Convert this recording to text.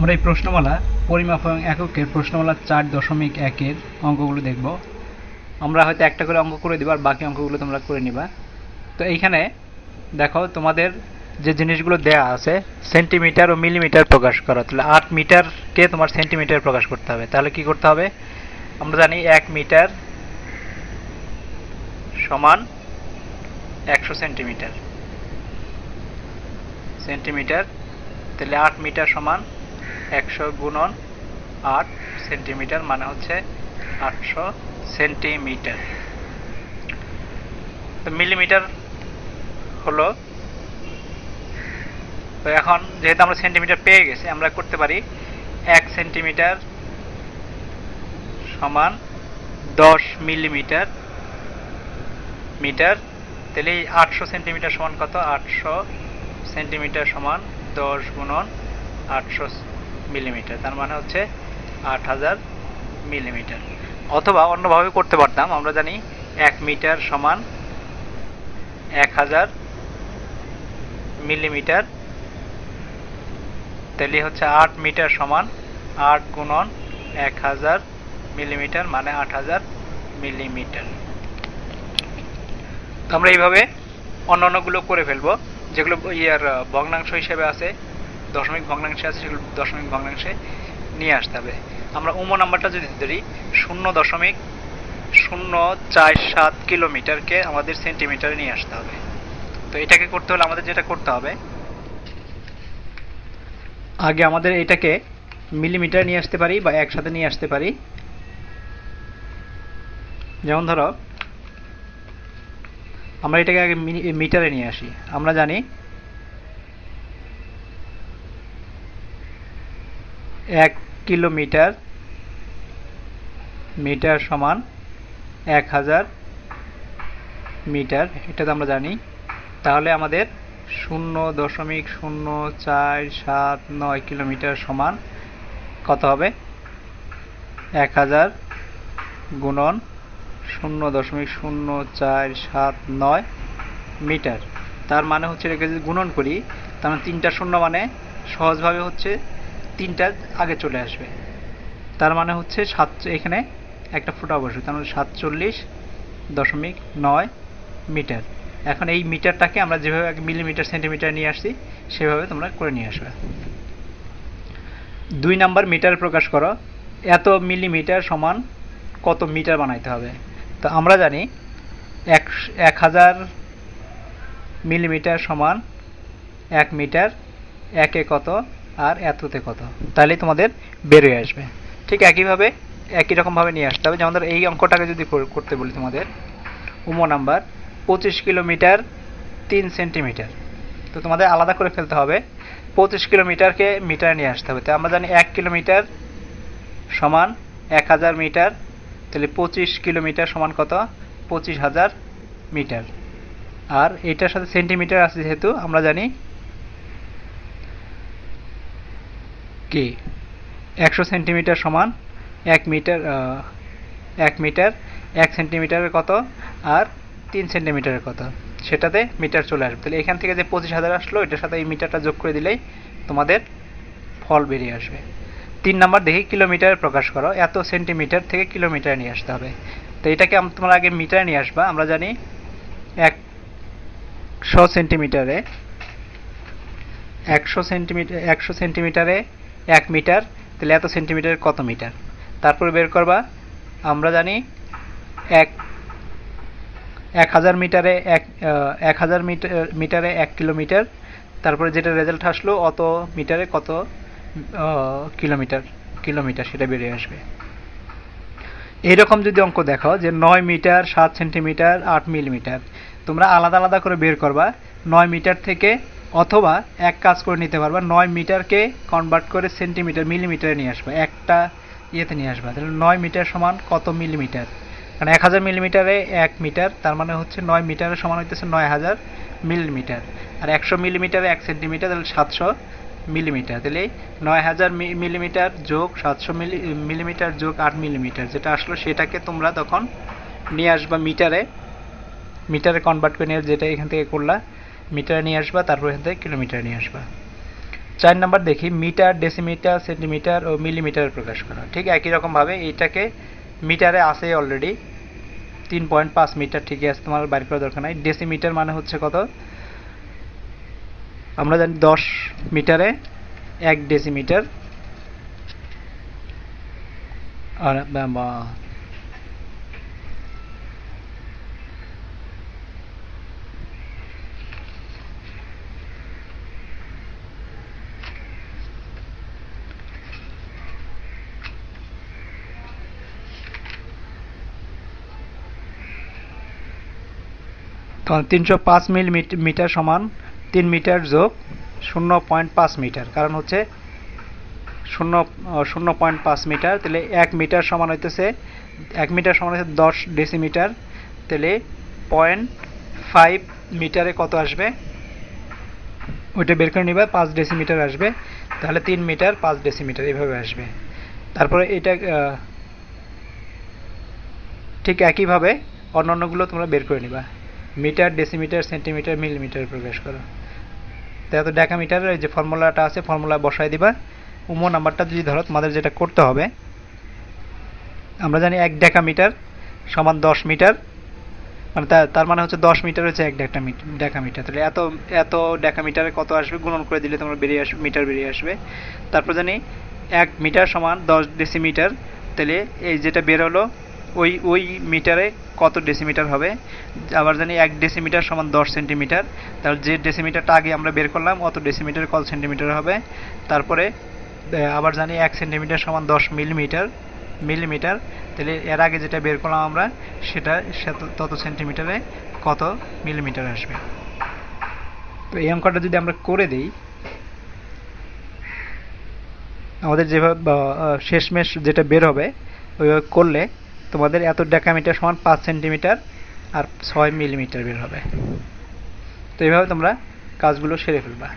আমরা এই প্রশ্নমালা পরিমাপ এবং এককের প্রশ্নমালা চার দশমিক একের অঙ্কগুলো দেখব। আমরা হয়তো একটা করে অঙ্ক করে দিব আর বাকি অঙ্কগুলো তোমরা করে নিবা। তো এইখানে দেখো তোমাদের যে জিনিসগুলো দেয়া আছে, সেন্টিমিটার ও মিলিমিটার প্রকাশ করা। তাহলে আট মিটারকে তোমার সেন্টিমিটার প্রকাশ করতে হবে। তাহলে কি করতে হবে? আমরা জানি এক মিটার সমান একশো সেন্টিমিটার। সেন্টিমিটার, তাহলে আট মিটার সমান একশো গুণন আট সেন্টিমিটার মানে হচ্ছে আটশো সেন্টিমিটার। মিলিমিটার হলো, তো এখন যেহেতু আমরা সেন্টিমিটার পেয়ে গেছি, আমরা করতে পারি এক সেন্টিমিটার সমান দশ মিলিমিটার মিটার। তাহলে এই আটশো সেন্টিমিটার সমান কত? আটশো সেন্টিমিটার সমান দশ গুণন আটশো মিলিমিটার, তার মানে হচ্ছে আট হাজার মিলিমিটার। অথবা অন্যভাবে করতে পারতাম, আমরা জানি এক মিটার সমান এক হাজার মিলিমিটার। তাহলে হচ্ছে আট মিটার সমান আট গুণন এক হাজার মিলিমিটার মানে আট হাজার মিলিমিটার। আমরা এইভাবে অন্য অন্যগুলো করে ফেলব, যেগুলো ইয়ার ভগ্নাংশ হিসেবে আছে। দশমিক ভগ্নাংশে আছে, সেগুলো দশমিক ভগ্নাংশে নিয়ে আসতে হবে। আমরা উমো নাম্বারটা যদি ধরি শূন্য দশমিক শূন্য চার সাত কিলোমিটারকে আমাদের সেন্টিমিটারে নিয়ে আসতে হবে। তো এটাকে করতে হলে আমাদের যেটা করতে হবে, আগে আমাদের এটাকে মিলিমিটার নিয়ে আসতে পারি বা একসাথে নিয়ে আসতে পারি। যেমন ধরো, আমরা এটাকে আগে মিটারে নিয়ে আসি। আমরা জানি এক কিলোমিটার, মিটার সমান এক হাজার মিটার, এটা তো আমরা জানি। তাহলে আমাদের শূন্য দশমিক শূন্য চার সাত নয় কিলোমিটার সমান কত হবে? এক হাজার গুণন শূন্য দশমিক শূন্য চার সাত নয় মিটার। তার মানে হচ্ছে এটাকে যদি গুণন করি তার মানে তিনটা শূন্য মানে সহজভাবে হচ্ছে তিনটা আগে চলে আসবে। তার মানে হচ্ছে সাত এখানে একটা ফুটা বসবে তার মানে সাতচল্লিশ দশমিক নয় মিটার। এখন এই মিটারটাকে আমরা যেভাবে মিলিমিটার, সেন্টিমিটার নিয়ে আসছি, সেভাবে তোমরা করে নিয়ে আসবে। দুই নাম্বার মিটার প্রকাশ করো। এত মিলিমিটার সমান কত মিটার বানাইতে হবে? তো আমরা জানি এক এক হাজার মিলিমিটার সমান এক মিটার, একে কত? আর এততে কত? তাহলে তোমাদের বেরোয় আসবে। ঠিক একইভাবে, একই রকমভাবে নিয়ে আসতে হবে। যেমন ধরো এই অঙ্কটাকে যদি কর- করতে বলি তোমাদের, উমো নাম্বার পঁচিশ কিলোমিটার তিন সেন্টিমিটার। তো তোমাদের আলাদা করে ফেলতে হবে। পঁচিশ কিলোমিটারকে মিটারে নিয়ে আসতে হবে। তো আমরা জানি এক কিলোমিটার সমান এক হাজার মিটার। তাহলে পঁচিশ কিলোমিটার সমান কত? পঁচিশ হাজার মিটার। আর এটার সাথে সেন্টিমিটার আছে যেহেতু, আমরা জানি কি? একশো সেন্টিমিটার সমান এক মিটার এক মিটার, এক সেন্টিমিটারের কত আর তিন সেন্টিমিটারের কত? সেটাতে মিটার চলে আসবে। তাহলে এখান থেকে যে পঁচিশ হাজার আসলো, এটার সাথে এই মিটারটা যোগ করে দিলেই তোমাদের ফল বেরিয়ে আসবে। তিন নাম্বার দেখি, কিলোমিটার প্রকাশ করো। এত সেন্টিমিটার থেকে কিলোমিটার নিয়ে আসতে হবে। তো এটাকে তোমরা আগে মিটারে নিয়ে আসবা। আমরা জানি একশো সেন্টিমিটারে, একশো সেন্টিমিটার, একশো সেন্টিমিটারে এক মিটার, তাহলে এত সেন্টিমিটার কত মিটার? তারপরে বের করবা, আমরা জানি এক এক হাজার মিটারে এক এক হাজার মিটার মিটারে এক কিলোমিটার, তারপরে যেটা রেজাল্ট আসলো অত মিটারে কত কিলোমিটার কিলোমিটার সেটা বেরিয়ে আসবে। এইরকম যদি অঙ্ক দেখো যে নয় মিটার, সাত সেন্টিমিটার, আট মিলিমিটার, তোমরা আলাদা আলাদা করে বের করবা, নয় মিটার থেকে অথবা এক কাজ করে নিতে পারবা, নয় মিটারকে কনভার্ট করে সেন্টিমিটার মিলিমিটারে নিয়ে আসবা, একটা ইয়েতে নিয়ে আসবা। তাহলে নয় মিটার সমান কত মিলিমিটার কারণ এক হাজার মিলিমিটারে এক মিটার, তার মানে হচ্ছে নয় মিটারের সমান হইতেছে নয় হাজার মিলিমিটার আর একশো মিলিমিটারে এক সেন্টিমিটার তাহলে সাতশো মিলিমিটার তাহলে নয় হাজার মিলিমিটার যোগ সাতশো মিলি মিলিমিটার যোগ আট মিলিমিটার যেটা আসলো সেটাকে তোমরা তখন নিয়ে আসবা মিটারে। মিটারে কনভার্ট করে নিয়ে যেটা এখান থেকে করলা। মিটারে নিয়ে আসবা, তারপর এখান থেকে কিলোমিটারে নিয়ে আসবা। চার নাম্বার দেখি, মিটার ডেসিমিটার সেন্টিমিটার ও মিলিমিটারে প্রকাশ করা। ঠিক একই রকমভাবে এইটাকে মিটারে আছে অলরেডি তিন পয়েন্ট পাঁচ মিটার, ঠিকই আছে, তোমার বাইর করার দরকার নাই। ডেসিমিটার মানে হচ্ছে কত? আমরা জানি দশ মিটারে এক ডেসিমিটার আর তখন তিনশো পাঁচ মিটার সমান তিন মিটার যোগ শূন্য পয়েন্ট পাঁচ মিটার। কারণ হচ্ছে শূন্য শূন্য পয়েন্ট পাঁচ মিটার, তাহলে এক মিটার সমান হইতেছে, এক মিটার সমান হচ্ছে দশ ডেসিমিটার, তাহলে পয়েন্ট ফাইভ মিটারে কত আসবে? ওইটা বের করে নিবে, পাঁচ ডেসিমিটার আসবে, তাহলে তিন মিটার পাঁচ ডেসিমিটার এইভাবে আসবে। তারপরে এটা ঠিক একইভাবে অন্যান্যগুলো তোমরা বের করে নিবা। মিটার, ডেসিমিটার, সেন্টিমিটার, মিলিমিটার প্রকাশ করো। তো এত ডেকামিটারের যে ফর্মুলাটা আছে, ফর্মুলা বসায় দিবা। উমো নাম্বারটা যদি ধরো, তোমাদের যেটা করতে হবে, আমরা জানি এক ডেকামিটার সমান দশ মিটার। মানে তার মানে হচ্ছে দশ মিটার হচ্ছে এক ডেকা ডেকামিটার তাহলে এত এত ডেকামিটারে কত আসবে? গুণন করে দিলে তোমরা বেরিয়ে আসবে মিটার বেরিয়ে আসবে। তারপর জানি এক মিটার সমান দশ ডেসিমিটার। তাহলে এই যেটা বের হলো ওই ওই মিটারে কত ডেসিমিটার হবে? আবার জানি এক ডেসিমিটার সমান দশ সেন্টিমিটার তাহলে যে ডেসিমিটারটা আগে আমরা বের করলাম, অত ডেসিমিটার কত সেন্টিমিটার হবে? তারপরে আবার জানি এক সেন্টিমিটার সমান দশ মিলিমিটার মিলিমিটার তাহলে এর আগে যেটা বের করলাম আমরা, সেটা তত সেন্টিমিটারে কত মিলিমিটার আসবে? তো এই অঙ্কটা যদি আমরা করে দিই, আমাদের যেভাবে শেষমেশ যেটা বের হবে, ওইভাবে করলে তোমাদের এত ডেকামিটার সমান পাঁচ সেন্টিমিটার আর ছয় মিলিমিটার বের হবে। তো এইভাবে তোমরা কাজগুলো সেরে ফেলবা।